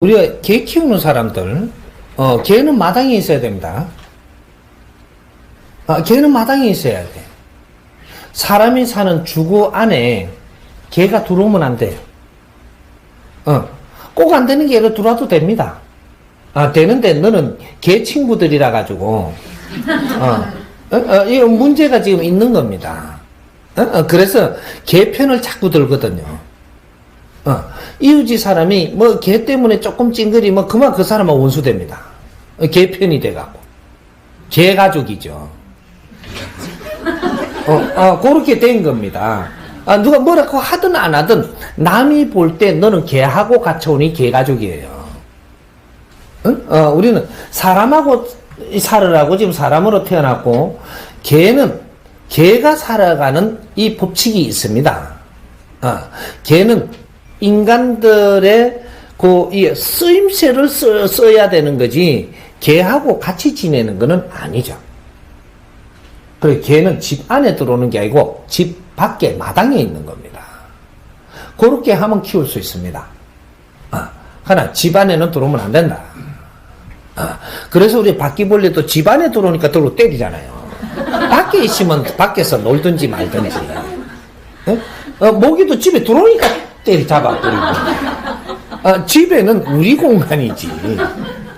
우리가 개 키우는 사람들, 어, 개는 마당에 있어야 됩니다. 아, 개는 마당에 있어야 돼. 사람이 사는 주거 안에 개가 들어오면 안 돼요. 어, 꼭 안 되는 개로 들어와도 됩니다. 아, 되는데 너는 개 친구들이라 가지고, 어, 어, 어, 이 문제가 지금 있는 겁니다. 어, 어, 그래서 개 편을 자꾸 들거든요. 어, 이웃집 사람이 뭐개 때문에 조금 찡그리 뭐 그만 그 사람은 원수됩니다. 어, 개 편이 돼갖고. 개 가족이죠. 어, 어, 그렇게 된 겁니다. 아, 누가 뭐라고 하든 안 하든 남이 볼 때 너는 개하고 같이오니 개 가족이에요. 응? 어, 우리는 사람하고 살으라고 지금 사람으로 태어났고 개는 개가 살아가는 이 법칙이 있습니다. 아, 개는 인간들의 그, 이 쓰임새를 써, 써야 되는 거지, 개하고 같이 지내는 거는 아니죠. 그래, 개는 집 안에 들어오는 게 아니고, 집 밖에 마당에 있는 겁니다. 그렇게 하면 키울 수 있습니다. 아, 하나, 집 안에는 들어오면 안 된다. 아, 그래서 우리 바퀴벌레도 집 안에 들어오니까 들어 때리잖아요. 밖에 있으면 밖에서 놀든지 말든지. 예? 어, 모기도 집에 들어오니까 때리 잡아버리고. 어, 집에는 우리 공간이지.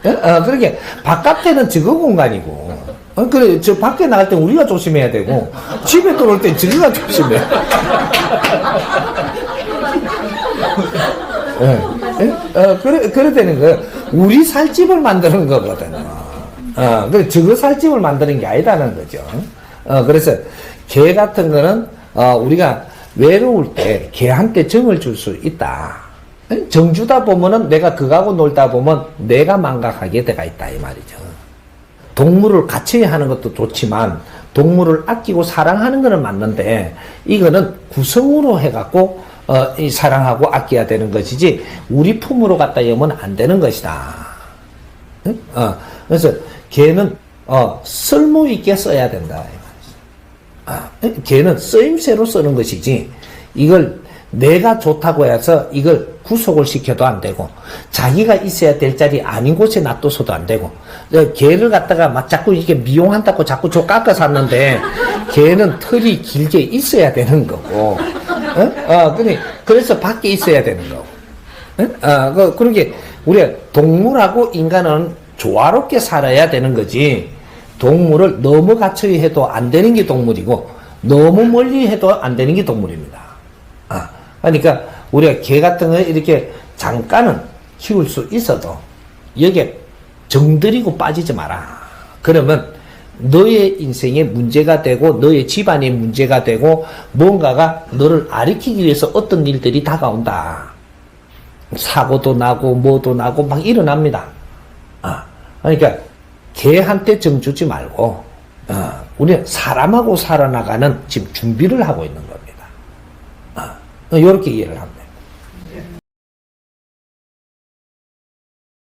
예? 어, 그러게 바깥에는 저거 공간이고. 어, 그래, 저 밖에 나갈 때 우리가 조심해야 되고, 집에 들어올 땐 저기가 조심해. 예, 예? 어, 그래, 그래 되는 거예요. 우리 살 집을 만드는 거거든요. 어, 그래, 저거 살 집을 만드는 게 아니다는 거죠. 어, 그래서 개 같은 거는, 어, 우리가 외로울 때 개한테 정을 줄 수 있다. 예? 정 주다 보면은 내가 그거하고 놀다 보면 내가 망각하게 돼가 있다. 이 말이죠. 동물을 같이 하는 것도 좋지만 동물을 아끼고 사랑하는 거는 맞는데 이거는 구성으로 해갖고 어, 이 사랑하고 아껴야 되는 것이지 우리 품으로 갖다 여면 안 되는 것이다. 응? 어, 그래서 개는 어, 쓸모 있게 써야 된다. 아, 걔는 쓰임새로 쓰는 것이지 이걸 내가 좋다고 해서 이걸 구속을 시켜도 안 되고 자기가 있어야 될 자리 아닌 곳에 놔둬서도 안 되고 어, 개를 갖다가 막 자꾸 이렇게 미용한다고 자꾸 저 깎아 샀는데 개는 털이 길게 있어야 되는 거고 어? 어, 그래, 그래서 밖에 있어야 되는 거고 어? 어, 그, 그러게 우리가 동물하고 인간은 조화롭게 살아야 되는 거지 동물을 너무 가까이 해도 안 되는 게 동물이고 너무 멀리 해도 안 되는 게 동물입니다. 아, 그러니까 우리가 개 같은 거 이렇게 잠깐은 키울 수 있어도 여기에 정들이고 빠지지 마라. 그러면 너의 인생에 문제가 되고 너의 집안에 문제가 되고 뭔가가 너를 아리키기 위해서 어떤 일들이 다가온다. 사고도 나고 뭐도 나고 막 일어납니다. 아, 그러니까 개한테 정 주지 말고 어, 우리는 사람하고 살아나가는 지금 준비를 하고 있는 겁니다. 어, 이렇게 이해를 합니다.